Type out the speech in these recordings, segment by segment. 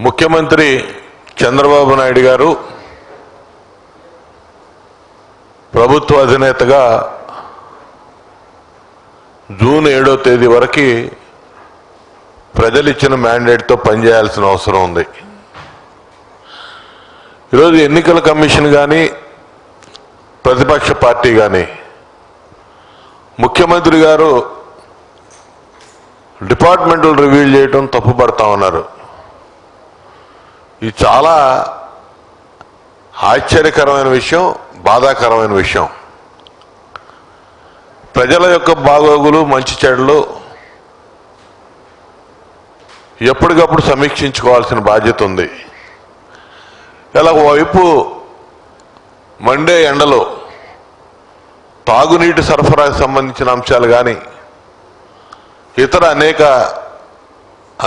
ముఖ్యమంత్రి చంద్రబాబు నాయుడు గారు ప్రభుత్వ అధినేతగా జూన్ ఏడో తేదీ వరకు ప్రజలు ఇచ్చిన మ్యాండేట్తో పనిచేయాల్సిన అవసరం ఉంది. ఈరోజు ఎన్నికల కమిషన్ కానీ ప్రతిపక్ష పార్టీ కానీ ముఖ్యమంత్రి గారు డిపార్ట్మెంటల్ రివ్యూ చేయటం తప్పుపడతా ఉన్నారు. ఇది చాలా ఆశ్చర్యకరమైన విషయం బాధాకరమైన విషయం. ప్రజల యొక్క బాగోగులు మంచి చెడులు ఎప్పటికప్పుడు సమీక్షించుకోవాల్సిన బాధ్యత ఉంది. ఇలా వైపు మండే ఎండలో తాగునీటి సరఫరాకు సంబంధించిన అంశాలు కానీ ఇతర అనేక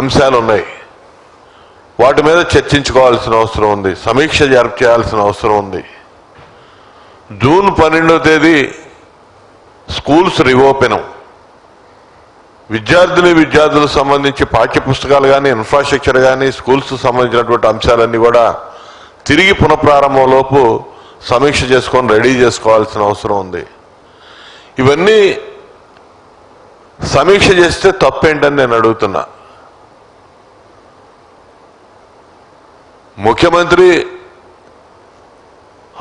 అంశాలు ఉన్నాయి. వాటి మీద చర్చించుకోవాల్సిన అవసరం ఉంది. సమీక్ష జరుపు చేయాల్సిన అవసరం ఉంది. జూన్ పన్నెండో తేదీ స్కూల్స్ రివోపెనం విద్యార్థులు విద్యార్థులకు సంబంధించి పాఠ్య పుస్తకాలు కానీ ఇన్ఫ్రాస్ట్రక్చర్ కానీ స్కూల్స్ సంబంధించినటువంటి అంశాలన్నీ కూడా తిరిగి పునఃప్రారంభంలోపు సమీక్ష చేసుకొని రెడీ చేసుకోవాల్సిన అవసరం ఉంది. ఇవన్నీ సమీక్ష చేస్తే తప్పేంటని నేను అడుగుతున్నా. ముఖ్యమంత్రి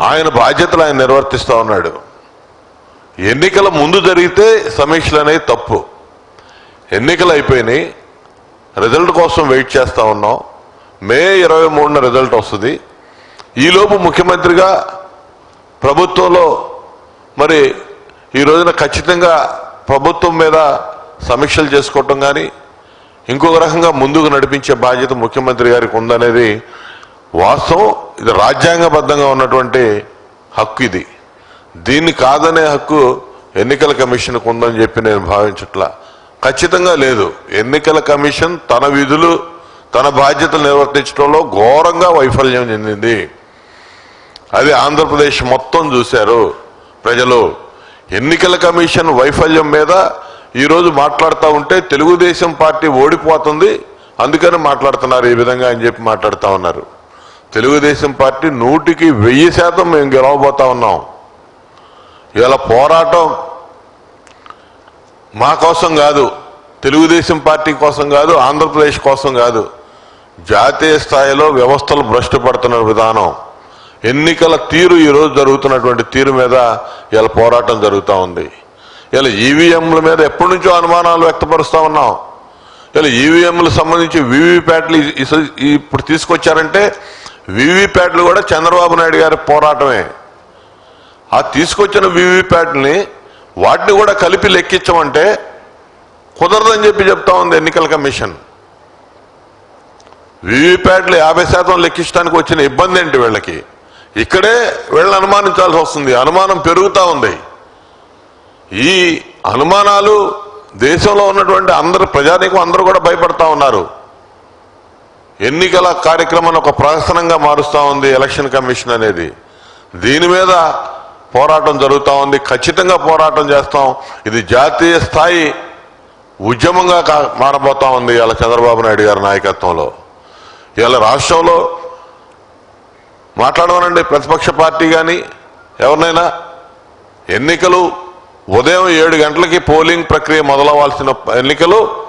ఆయన బాధ్యతలు ఆయన నిర్వర్తిస్తూ ఉన్నాడు. ఎన్నికల ముందు జరిగితే సమీక్షలు అనేవి తప్పు. ఎన్నికలు అయిపోయినాయి. రిజల్ట్ కోసం వెయిట్ చేస్తూ ఉన్నాం. మే ఇరవై మూడున రిజల్ట్ వస్తుంది. ఈలోపు ముఖ్యమంత్రిగా ప్రభుత్వంలో మరి ఈ రోజున ఖచ్చితంగా ప్రభుత్వం మీద సమీక్షలు చేసుకోవటం కానీ ఇంకొక రకంగా ముందుకు నడిపించే బాధ్యత ముఖ్యమంత్రి గారికి ఉందనేది వాస్తవం ఇది రాజ్యాంగబద్ధంగా ఉన్నటువంటి హక్కు ఇది. దీన్ని కాదనే హక్కు ఎన్నికల కమిషన్కు ఉందని చెప్పి నేను భావించట్లా. ఖచ్చితంగా లేదు. ఎన్నికల కమిషన్ తన విధులు తన బాధ్యతలు నిర్వర్తించడంలో ఘోరంగా వైఫల్యం చెందింది. అది ఆంధ్రప్రదేశ్ మొత్తం చూశారు ప్రజలు. ఎన్నికల కమిషన్ వైఫల్యం మీద ఈరోజు మాట్లాడుతూ ఉంటే తెలుగుదేశం పార్టీ ఓడిపోతుంది అందుకని మాట్లాడుతున్నారు ఈ విధంగా అని చెప్పి మాట్లాడుతూ ఉన్నారు. తెలుగుదేశం పార్టీ నూటికి వెయ్యి శాతం మేము గెలవబోతా ఉన్నాం. ఇలా పోరాటం మా కోసం కాదు తెలుగుదేశం పార్టీ కోసం కాదు ఆంధ్రప్రదేశ్ కోసం కాదు. జాతీయ స్థాయిలో వ్యవస్థలు భ్రష్టు పడుతున్న విధానం. ఎన్నికల తీరు ఈరోజు జరుగుతున్నటువంటి తీరు మీద ఇలా పోరాటం జరుగుతూ ఉంది. ఇలా ఈవీఎంల మీద ఎప్పటి నుంచో అనుమానాలు వ్యక్తపరుస్తూ ఉన్నాం. ఇలా ఈవీఎంలకు సంబంధించి వీవీప్యాట్లు ఇప్పుడు తీసుకొచ్చారంటే వివిప్యాట్లు కూడా చంద్రబాబు నాయుడు గారి పోరాటమే. ఆ తీసుకొచ్చిన వివిప్యాట్ని వాటిని కూడా కలిపి లెక్కించమంటే కుదరదని చెప్పి చెప్తా ఉంది ఎన్నికల కమిషన్. వివిప్యాట్లు యాభై శాతం లెక్కించడానికి వచ్చిన ఇబ్బంది ఏంటి వీళ్ళకి? ఇక్కడే వీళ్ళని అనుమానించాల్సి వస్తుంది. అనుమానం పెరుగుతూ ఉంది. ఈ అనుమానాలు దేశంలో ఉన్నటువంటి అందరు ప్రజానీకం అందరూ కూడా భయపడతా ఉన్నారు. ఎన్నికల కార్యక్రమాన్ని ఒక ప్రహసనంగా మారుస్తూ ఉంది ఎలక్షన్ కమిషన్ అనేది. దీని మీద పోరాటం జరుగుతూ ఉంది. ఖచ్చితంగా పోరాటం చేస్తాం. ఇది జాతీయ స్థాయి ఉద్యమంగా కా- మారబోతా ఉంది ఇలా చంద్రబాబు నాయుడు గారి నాయకత్వంలో. ఇలా రాష్ట్రంలో మాట్లాడమనండి ప్రతిపక్ష పార్టీ కానీ ఎవరినైనా. ఎన్నికలు ఉదయం ఏడు గంటలకి పోలింగ్ ప్రక్రియ మొదలవ్వాల్సిన ఎన్నికలు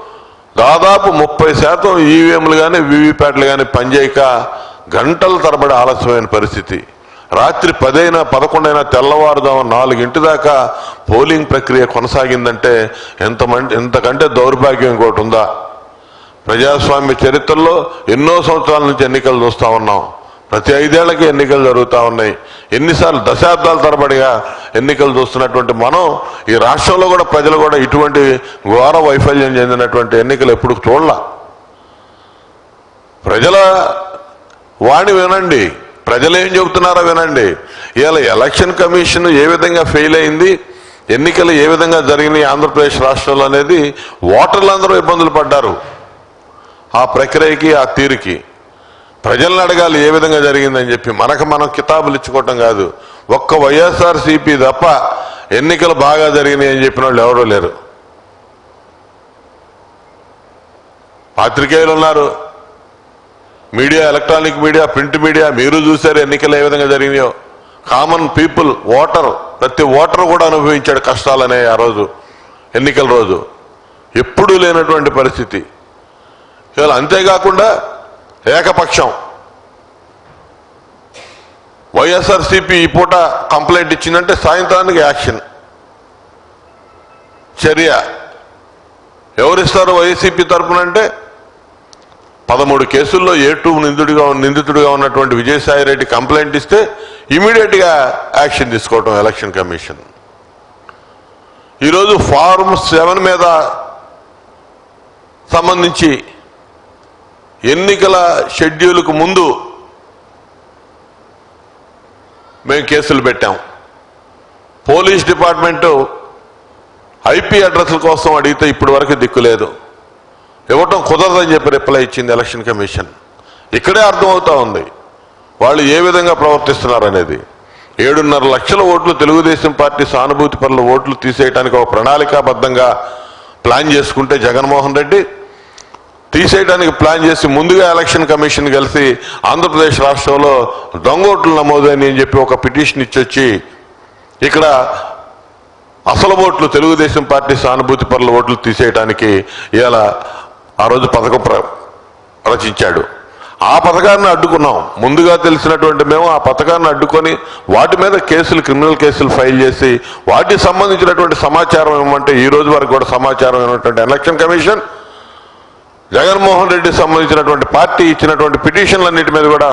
దాదాపు ముప్పై శాతం ఈవీఎంలు కానీ వీవీప్యాట్లు కానీ పనిచేయక గంటల తరబడి ఆలస్యమైన పరిస్థితి. రాత్రి పదైనా పదకొండైనా తెల్లవారుదాం నాలుగింటి దాకా పోలింగ్ ప్రక్రియ కొనసాగిందంటే ఎంతమంది ఎంతకంటే దౌర్భాగ్యం ఇంకోటి ఉందా? ప్రజాస్వామ్య చరిత్రలో ఎన్నో సంవత్సరాల నుంచి ఎన్నికలు చూస్తా ఉన్నాం. ప్రతి ఐదేళ్ళకి ఎన్నికలు జరుగుతూ ఉన్నాయి. ఎన్నిసార్లు దశాబ్దాల తరబడిగా ఎన్నికలు చూస్తున్నటువంటి మనం ఈ రాష్ట్రంలో కూడా ప్రజలు కూడా ఇటువంటి ఘోర వైఫల్యం చెందినటువంటి ఎన్నికలు ఎప్పుడు చూడాల. ప్రజల వాణి వినండి. ప్రజలు ఏం చెబుతున్నారో వినండి. ఇవాళ ఎలక్షన్ కమిషన్ ఏ విధంగా ఫెయిల్ అయింది ఎన్నికలు ఏ విధంగా జరిగినాయి ఆంధ్రప్రదేశ్ రాష్ట్రంలో అనేది ఓటర్లందరూ ఇబ్బందులు పడ్డారు. ఆ ప్రక్రియకి ఆ తీరుకి. ప్రజలను అడగాలి ఏ విధంగా జరిగిందని చెప్పి. మనకు మనం కితాబులు ఇచ్చుకోవటం కాదు. ఒక్క వైఎస్ఆర్ సిపి తప్ప ఎన్నికలు బాగా జరిగినాయి అని చెప్పిన వాళ్ళు ఎవరూ లేరు. పాత్రికేయులు ఉన్నారు. Media electronic media print media మీరు చూశారు ఎన్నికలు ఏ విధంగా జరిగినాయో. కామన్ పీపుల్ ఓటర్ ప్రతి ఓటర్ కూడా అనుభవించాడు కష్టాలనే ఆ రోజు ఎన్నికల రోజు. ఎప్పుడూ లేనటువంటి పరిస్థితి. ఇవాళ అంతేకాకుండా ఏకపక్షం. వైఎస్ఆర్సీపీ ఈ పూట కంప్లైంట్ ఇచ్చిందంటే సాయంత్రానికి యాక్షన్. చర్య. ఎవరిస్తారు వైసీపీ తరపున అంటే పదమూడు కేసుల్లో ఏ టూ నిందితుడిగా నిందితుడిగా ఉన్నటువంటి విజయసాయి రెడ్డి కంప్లైంట్ ఇస్తే ఇమీడియట్గా యాక్షన్ తీసుకోవటం ఎలక్షన్ కమిషన్. ఈరోజు ఫార్మ్ సెవెన్ మీద సంబంధించి ఎన్నికల షెడ్యూల్కు ముందు మేము కేసులు పెట్టాం. పోలీస్ డిపార్ట్మెంటు ఐపీ అడ్రస్ల కోసం అడిగితే ఇప్పటి వరకు దిక్కు లేదు. ఇవ్వటం కుదరదని చెప్పి రిప్లై ఇచ్చింది ఎలక్షన్ కమిషన్. ఇక్కడే అర్థమవుతా ఉంది. వాళ్ళు ఏ విధంగా ప్రవర్తిస్తున్నారు అనేది ఏడున్నర లక్షల ఓట్లు తెలుగుదేశం పార్టీ సానుభూతి పనుల ఓట్లు తీసేయడానికి ఒక ప్రణాళికాబద్ధంగా ప్లాన్ చేసుకుంటే జగన్మోహన్ రెడ్డి తీసేయడానికి ప్లాన్ చేసి ముందుగా ఎలక్షన్ కమిషన్ కలిసి ఆంధ్రప్రదేశ్ రాష్ట్రంలో దొంగ ఓట్లు నమోదని అని చెప్పి ఒక పిటిషన్ ఇచ్చొచ్చి ఇక్కడ అసలు ఓట్లు తెలుగుదేశం పార్టీ సానుభూతి పరుల ఓట్లు తీసేయడానికి ఇలా ఆ రోజు పథకం ప్ర- రచించాడు. ఆ పథకాన్ని అడ్డుకున్నాం. ముందుగా తెలిసినటువంటి మేము ఆ పథకాన్ని అడ్డుకొని వాటి మీద కేసులు క్రిమినల్ కేసులు ఫైల్ చేసి వాటికి సంబంధించినటువంటి సమాచారం ఏమంటే ఈ రోజు వరకు కూడా సమాచారం ఏమంటే ఎలక్షన్ కమిషన్ జగన్మోహన్ రెడ్డి సంబంధించినటువంటి పార్టీ ఇచ్చినటువంటి పిటిషన్లన్నిటి మీద కూడా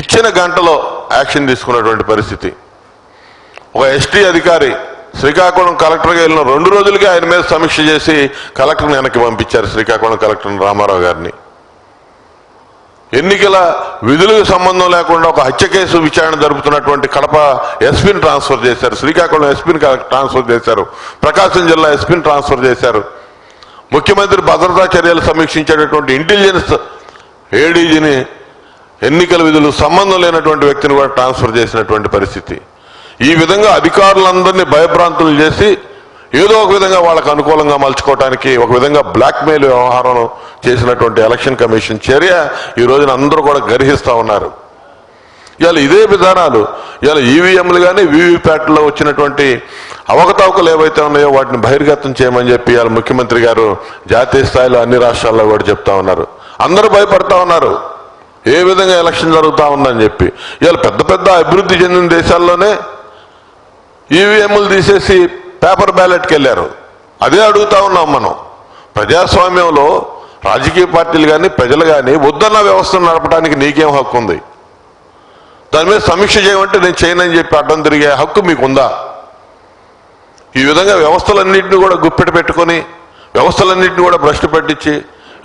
ఇచ్చిన గంటలో యాక్షన్ తీసుకున్నటువంటి పరిస్థితి. ఒక ఎస్టీ అధికారి శ్రీకాకుళం కలెక్టర్గా వెళ్ళిన రెండు రోజులుగా ఆయన మీద సమీక్ష చేసి కలెక్టర్ని వెనక్కి పంపించారు శ్రీకాకుళం కలెక్టర్ రామారావు గారిని. ఎన్నికల విధులకు సంబంధం లేకుండా ఒక హత్య కేసు విచారణ జరుపుతున్నటువంటి కడప ఎస్పీని ట్రాన్స్ఫర్ చేశారు. శ్రీకాకుళం ఎస్పీని ట్రాన్స్ఫర్ చేశారు. ప్రకాశం జిల్లా ఎస్పీని ట్రాన్స్ఫర్ చేశారు. ముఖ్యమంత్రి భద్రతా చర్యలు సమీక్షించేటటువంటి ఇంటెలిజెన్స్ ఏడీజీని ఎన్నికల విధులు సంబంధం లేనటువంటి వ్యక్తిని కూడా ట్రాన్స్ఫర్ చేసినటువంటి పరిస్థితి. ఈ విధంగా అధికారులందరినీ భయభ్రాంతులు చేసి ఏదో ఒక విధంగా వాళ్ళకు అనుకూలంగా మలుచుకోవడానికి ఒక విధంగా బ్లాక్మెయిల్ వ్యవహారం చేసినటువంటి ఎలక్షన్ కమిషన్ చర్య ఈ రోజున అందరూ కూడా గర్హిస్తూ ఉన్నారు. ఇవాళ ఇదే విధానాలు. ఇవాళ ఈవీఎంలు కానీ వీవీప్యాట్లో వచ్చినటువంటి అవకతవకలు ఏవైతే ఉన్నాయో వాటిని బహిర్గతం చేయమని చెప్పి వాళ్ళ ముఖ్యమంత్రి గారు జాతీయ స్థాయిలో అన్ని రాష్ట్రాల్లో కూడా చెప్తా ఉన్నారు. అందరూ భయపడతా ఉన్నారు. ఏ విధంగా ఎలక్షన్ జరుగుతూ ఉందని చెప్పి. ఇవాళ పెద్ద పెద్ద అభివృద్ధి చెందిన దేశాల్లోనే ఈవీఎంలు తీసేసి పేపర్ బ్యాలెట్కి వెళ్ళారు అదే అడుగుతా ఉన్నాం మనం. ప్రజాస్వామ్యంలో రాజకీయ పార్టీలు కానీ ప్రజలు కానీ వద్దన్న వ్యవస్థను నడపడానికి నీకేం హక్కు ఉంది దాని మీద సమీక్ష చేయమంటే నేను చేయనని చెప్పి అడ్డం తిరిగే హక్కు మీకుందా? ఈ విధంగా వ్యవస్థలన్నింటినీ కూడా గుప్పెట పెట్టుకొని వ్యవస్థలన్నింటినీ కూడా భ్రష్టు పట్టించి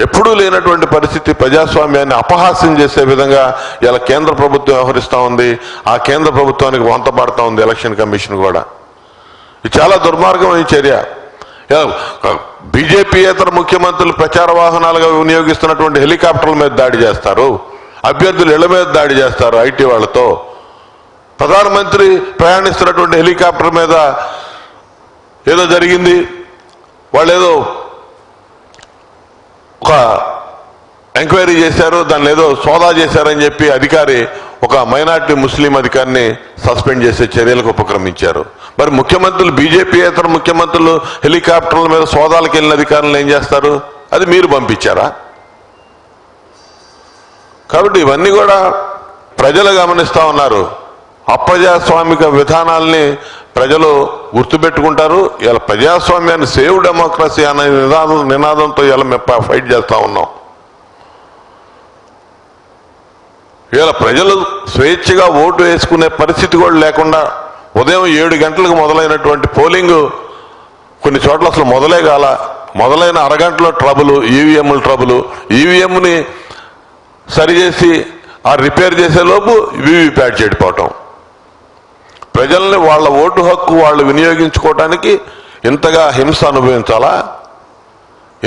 ఎప్పుడూ లేనటువంటి పరిస్థితి ప్రజాస్వామ్యాన్ని అపహాస్యం చేసే విధంగా ఇలా కేంద్ర ప్రభుత్వం వ్యవహరిస్తూ ఉంది. ఆ కేంద్ర ప్రభుత్వానికి వంత పడతా ఉంది ఎలక్షన్ కమిషన్ కూడా. ఇది చాలా దుర్మార్గమైన చర్య. బీజేపీయేతర ముఖ్యమంత్రులు ప్రచార వాహనాలుగా వినియోగిస్తున్నటువంటి హెలికాప్టర్ల మీద దాడి చేస్తారు. అభ్యర్థులు ఇళ్ళ మీద దాడి చేస్తారు ఐటీ వాళ్ళతో. ప్రధానమంత్రి ప్రయాణిస్తున్నటువంటి హెలికాప్టర్ మీద ఏదో జరిగింది. వాళ్ళు ఏదో ఒక ఎంక్వైరీ చేశారు దాన్ని ఏదో సోదా చేశారని చెప్పి అధికారి ఒక మైనార్టీ ముస్లిం అధికారిని సస్పెండ్ చేసే చర్యలకు ఉపక్రమించారు. మరి ముఖ్యమంత్రులు బీజేపీయేతర ముఖ్యమంత్రులు హెలికాప్టర్ల మీద సోదాలకు వెళ్ళిన అధికారులు ఏం చేస్తారు? అది మీరు పంపించారా? కాబట్టి ఇవన్నీ కూడా ప్రజలు గమనిస్తా ఉన్నారు. అప్రజాస్వామిక విధానాల్ని ప్రజలు గుర్తుపెట్టుకుంటారు ఇలా ప్రజాస్వామ్యాన్ని సేవ్ డెమోక్రసీ అనే నినాదం నినాదంతో ఇలా మేము ఫైట్ చేస్తూ ఉన్నాం. ఇలా ప్రజలు స్వేచ్ఛగా ఓటు వేసుకునే పరిస్థితి కూడా లేకుండా ఉదయం ఏడు గంటలకు మొదలైనటువంటి పోలింగ్ కొన్ని చోట్ల అసలు మొదలే కాల మొదలైన అరగంటలో ట్రబులు ఈవీఎంల ట్రబులు ఈవీఎంని సరిచేసి ఆ రిపేర్ చేసే లోపు వీవీప్యాట్ చెడిపోవటం ప్రజల్ని వాళ్ళ ఓటు హక్కు వాళ్ళు వినియోగించుకోవటానికి ఇంతగా హింస అనుభవించాలా?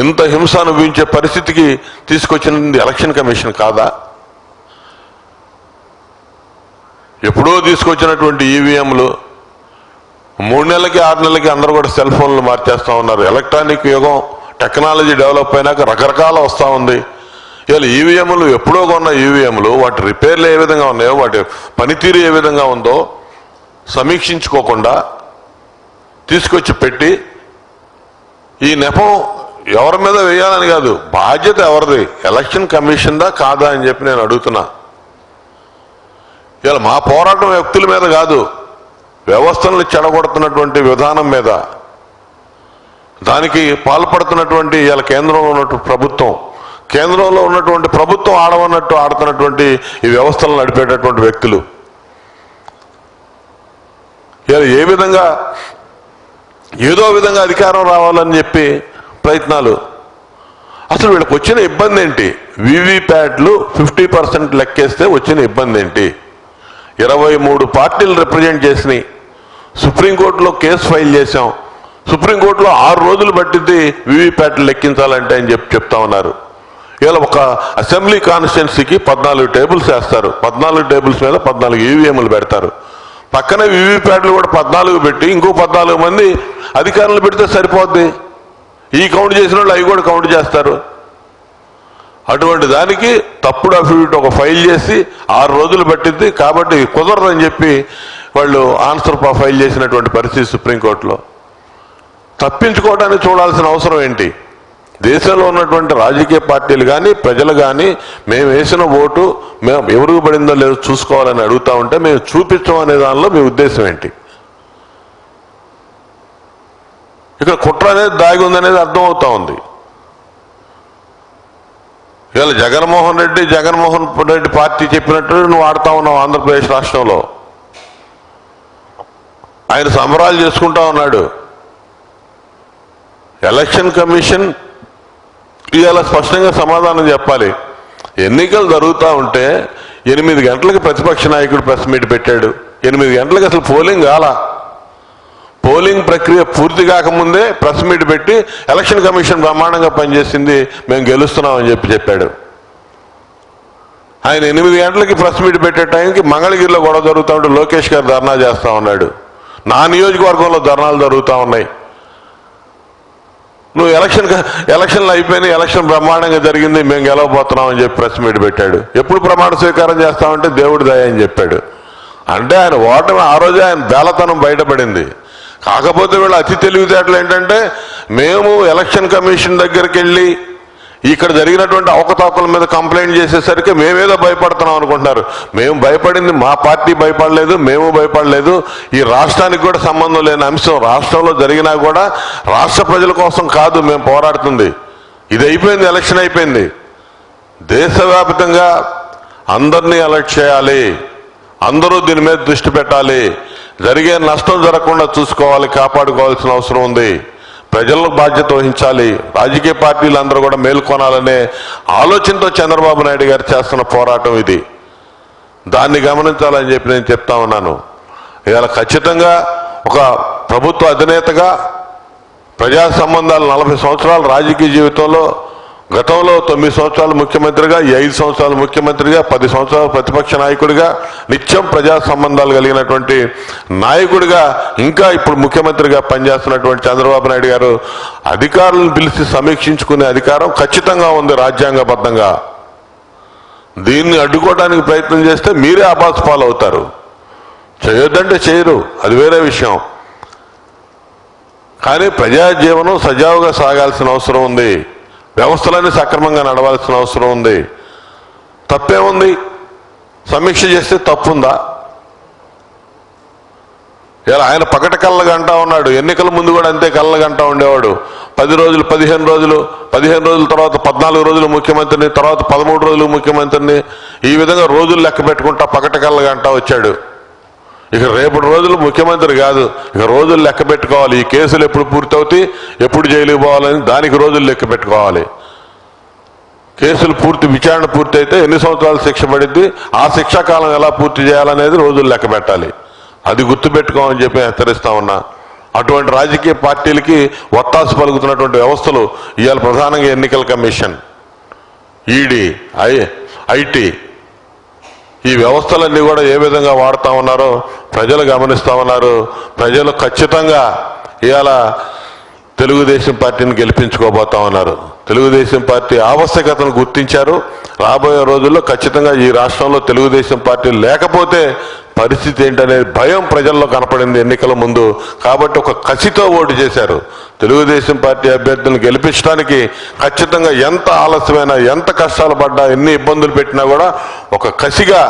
ఇంత హింస అనుభవించే పరిస్థితికి తీసుకొచ్చింది ఎలక్షన్ కమిషన్ కాదా? ఎప్పుడో తీసుకొచ్చినటువంటి ఈవీఎంలు మూడు నెలలకి ఆరు నెలలకి అందరూ కూడా సెల్ ఫోన్లు మార్చేస్తూ ఉన్నారు. ఎలక్ట్రానిక్ యుగం టెక్నాలజీ డెవలప్ అయినాక రకరకాల వస్తూ ఉంది. ఇవాళ ఈవీఎంలు ఎప్పుడో కొన్న ఈవీఎంలు వాటి రిపేర్లు ఏ విధంగా ఉన్నాయో వాటి పనితీరు ఏ విధంగా ఉందో సమీక్షించుకోకుండా తీసుకొచ్చి పెట్టి ఈ నెపం ఎవరి మీద వేయాలని కాదు బాధ్యత ఎవరిది? ఎలక్షన్ కమిషన్దా కాదా అని చెప్పి నేను అడుగుతున్నా. ఇలా మా పోరాటం వ్యక్తుల మీద కాదు వ్యవస్థలను చెడగొడుతున్నటువంటి విధానం మీద. దానికి పాల్పడుతున్నటువంటి ఇలా కేంద్రంలో ఉన్నటువంటి ప్రభుత్వం కేంద్రంలో ఉన్నటువంటి ప్రభుత్వం ఆడవన్నట్టు ఆడుతున్నటువంటి ఈ వ్యవస్థలను నడిపేటటువంటి వ్యక్తులు. ఏ విధంగా ఏదో విధంగా అధికారం రావాలని చెప్పి ప్రయత్నాలు. అసలు వీళ్ళకి వచ్చిన ఇబ్బంది ఏంటి? వివిప్యాట్లు ఫిఫ్టీ పర్సెంట్ లెక్కేస్తే వచ్చిన ఇబ్బంది ఏంటి? ఇరవై మూడు పార్టీలు రిప్రజెంట్ చేసినాయి. సుప్రీంకోర్టులో కేసు ఫైల్ చేశాం. సుప్రీంకోర్టులో ఆరు రోజులు పట్టింది వివిప్యాట్లు లెక్కించాలంటే అని చెప్పి చెప్తా ఉన్నారు. ఇలా ఒక అసెంబ్లీ కాన్స్టిట్యున్సీకి పద్నాలుగు టేబుల్స్ వేస్తారు. పద్నాలుగు టేబుల్స్ మీద పద్నాలుగు ఈవీఎంలు పెడతారు. పక్కనే వివిప్యాట్లు కూడా పద్నాలుగు పెట్టి ఇంకో పద్నాలుగు మంది అధికారులు పెడితే సరిపోద్ది. ఈ కౌంట్ చేసిన వాళ్ళు అవి కూడా కౌంట్ చేస్తారు. అటువంటి దానికి తప్పుడు అఫిడవిట్ ఒక ఫైల్ చేసి ఆరు రోజులు పట్టింది కాబట్టి కుదరదని చెప్పి వాళ్ళు ఆన్సర్ ఫైల్ చేసినటువంటి పరిస్థితి సుప్రీంకోర్టులో. తప్పించుకోవడానికి చూడాల్సిన అవసరం ఏంటి? దేశంలో ఉన్నటువంటి రాజకీయ పార్టీలు కానీ ప్రజలు కానీ మేము వేసిన ఓటు మేము ఎవరికి పడిందో లేదో చూసుకోవాలని అడుగుతా ఉంటే మేము చూపించడం అనే దానిలో మీ ఉద్దేశం ఏంటి? ఇక్కడ కుట్ర అనేది దాగి ఉందనేది అర్థమవుతా ఉంది. ఇవాళ జగన్మోహన్ రెడ్డి జగన్మోహన్ రెడ్డి పార్టీ చెప్పినట్టు నువ్వు ఆడుతా ఉన్నావు ఆంధ్రప్రదేశ్ రాష్ట్రంలో. ఆయన సంబరాలు చేసుకుంటా ఉన్నాడు. ఎలక్షన్ కమిషన్ ఇవాళ స్పష్టంగా సమాధానం చెప్పాలి. ఎన్నికలు జరుగుతూ ఉంటే ఎనిమిది గంటలకు ప్రతిపక్ష నాయకుడు ప్రెస్ మీట్ పెట్టాడు. ఎనిమిది గంటలకు అసలు పోలింగ్ కాలా. పోలింగ్ ప్రక్రియ పూర్తి కాకముందే ప్రెస్ మీట్ పెట్టి ఎలక్షన్ కమిషన్ బ్రహ్మాండంగా పనిచేసింది మేము గెలుస్తున్నామని చెప్పి చెప్పాడు. ఆయన ఎనిమిది గంటలకి ప్రెస్ మీట్ పెట్టే టైంకి మంగళగిరిలో గొడవ జరుగుతూ ఉంటే లోకేష్ గారు ధర్నా చేస్తూ ఉన్నాడు. నా నియోజకవర్గంలో ధర్నాలు జరుగుతూ ఉన్నాయి. నువ్వు ఎలక్షన్ ఎలక్షన్లు అయిపోయినాయి ఎలక్షన్ బ్రహ్మాండంగా జరిగింది మేము గెలవబోతున్నాం అని చెప్పి ప్రెస్ మీట్ పెట్టాడు. ఎప్పుడు ప్రమాణ స్వీకారం చేస్తామంటే దేవుడి దయ అని చెప్పాడు. అంటే ఆయన ఓటమి ఆ రోజే ఆయన బేలతనం బయటపడింది. కాకపోతే వీళ్ళ అతి తెలివితేటలు ఏంటంటే మేము ఎలక్షన్ కమిషన్ దగ్గరికి వెళ్ళి ఇక్కడ జరిగినటువంటి అవకతవకల మీద కంప్లైంట్ చేసేసరికి మేమేదో భయపడుతున్నాం అనుకుంటున్నారు. మేము భయపడింది మా పార్టీ భయపడలేదు మేము భయపడలేదు. ఈ రాష్ట్రానికి కూడా సంబంధం లేని అంశం రాష్ట్రంలో జరిగినా కూడా రాష్ట్ర ప్రజల కోసం కాదు మేము పోరాడుతుంది. ఇది అయిపోయింది ఎలక్షన్ అయిపోయింది. దేశవ్యాప్తంగా అందరినీ అలర్ట్ చేయాలి. అందరూ దీని మీద దృష్టి పెట్టాలి. జరిగే నష్టం జరగకుండా చూసుకోవాలి కాపాడుకోవాల్సిన అవసరం ఉంది. ప్రజలకు బాధ్యత వహించాలి. రాజకీయ పార్టీలు అందరూ కూడా మేల్కొనాలనే ఆలోచనతో చంద్రబాబు నాయుడు గారు చేస్తున్న పోరాటం ఇది. దాన్ని గమనించాలని చెప్పి నేను చెప్తా ఉన్నాను. ఇవాళ ఖచ్చితంగా ఒక ప్రభుత్వ అధినేతగా ప్రజా సంబంధాలు నలభై సంవత్సరాల రాజకీయ జీవితంలో గతంలో తొమ్మిది సంవత్సరాలు ముఖ్యమంత్రిగా ఐదు సంవత్సరాలు ముఖ్యమంత్రిగా పది సంవత్సరాలు ప్రతిపక్ష నాయకుడిగా నిత్యం ప్రజా సంబంధాలు కలిగినటువంటి నాయకుడిగా ఇంకా ఇప్పుడు ముఖ్యమంత్రిగా పనిచేస్తున్నటువంటి చంద్రబాబు నాయుడు గారు అధికారులను పిలిచి సమీక్షించుకునే అధికారం ఖచ్చితంగా ఉంది రాజ్యాంగబద్ధంగా. దీన్ని అడ్డుకోవడానికి ప్రయత్నం చేస్తే మీరే అబాస్ పాలవుతారు చేయొద్దంటే చేయరు. అది వేరే విషయం. కానీ ప్రజాజీవనం సజావుగా సాగాల్సిన అవసరం ఉంది. వ్యవస్థలన్నీ సక్రమంగా నడవాల్సిన అవసరం ఉంది. తప్పేముంది సమీక్ష చేస్తే తప్పుందా? ఇలా ఆయన పగట కళ్ళగంటా ఉన్నాడు. ఎన్నికల ముందు కూడా అంతే కళ్ళగంటా ఉండేవాడు. పది రోజులు పదిహేను రోజులు పదిహేను రోజుల తర్వాత పద్నాలుగు రోజులు ముఖ్యమంత్రిని తర్వాత పదమూడు రోజులు ముఖ్యమంత్రిని ఈ విధంగా రోజులు లెక్క పెట్టుకుంటా పగట కళ్ళగంటా వచ్చాడు. ఇక రేపటి రోజులు ముఖ్యమంత్రి కాదు. ఇక రోజులు లెక్క పెట్టుకోవాలి. ఈ కేసులు ఎప్పుడు పూర్తవుతాయి? ఎప్పుడు జైలుకు పోవాలని దానికి రోజులు లెక్క పెట్టుకోవాలి. కేసులు పూర్తి విచారణ పూర్తి అయితే ఎన్ని సంవత్సరాలు శిక్ష పడింది ఆ శిక్షా కాలం ఎలా పూర్తి చేయాలనేది రోజులు లెక్క పెట్టాలి. అది గుర్తుపెట్టుకోమని చెప్పి హెచ్చరిస్తా ఉన్నా. అటువంటి రాజకీయ పార్టీలకి ఒత్తాసు పలుకుతున్నటువంటి వ్యవస్థలు ఇవాళ ప్రధానంగా ఎన్నికల కమిషన్ ఈడీ ఐ ఐటీ ఈ వ్యవస్థలన్నీ కూడా ఏ విధంగా వాడుతూ ఉన్నారో ప్రజలు గమనిస్తా ఉన్నారు. ప్రజలు ఖచ్చితంగా ఇవాళ తెలుగుదేశం పార్టీని గెలిపించుకోబోతా ఉన్నారు. తెలుగుదేశం పార్టీ ఆవశ్యకతను గుర్తించారు. రాబోయే రోజుల్లో ఖచ్చితంగా ఈ రాష్ట్రంలో తెలుగుదేశం పార్టీ లేకపోతే పరిస్థితి ఏంటనే భయం ప్రజల్లో కనపడింది ఎన్నికల ముందు. కాబట్టి ఒక కసితో ఓటు చేశారు. తెలుగుదేశం పార్టీ అభ్యర్థులను గెలిపించడానికి ఖచ్చితంగా ఎంత ఆలస్యమైనా ఎంత కష్టాలు పడ్డా ఎన్ని ఇబ్బందులు పెట్టినా కూడా ఒక కసిగా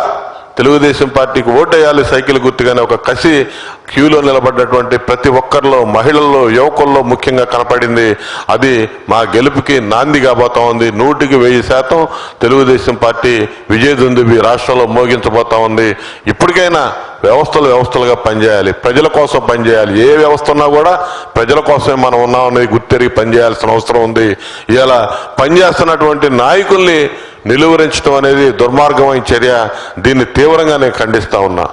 తెలుగుదేశం పార్టీకి ఓటేయాలి సైకిల్ గుర్తుగానే ఒక కసి క్యూలో నిలబడ్డటువంటి ప్రతి ఒక్కరిలో మహిళల్లో యువకుల్లో ముఖ్యంగా కనపడింది. అది మా గెలుపుకి నాంది కాబోతా ఉంది. నూటికి వెయ్యి శాతం తెలుగుదేశం పార్టీ విజయదుందుబి రాష్ట్రంలో మోగించబోతా ఉంది. ఇప్పటికైనా వ్యవస్థలు వ్యవస్థలుగా పనిచేయాలి. ప్రజల కోసం పనిచేయాలి. ఏ వ్యవస్థ ఉన్నా కూడా ప్రజల కోసమే మనం ఉన్నామనేది గుర్తెరిగి పనిచేయాల్సిన అవసరం ఉంది. ఇలా పనిచేస్తున్నటువంటి నాయకుల్ని నిలువరించడం అనేది దుర్మార్గమైన చర్య. దీన్ని తీవ్రంగా నేను ఖండిస్తా ఉన్నా.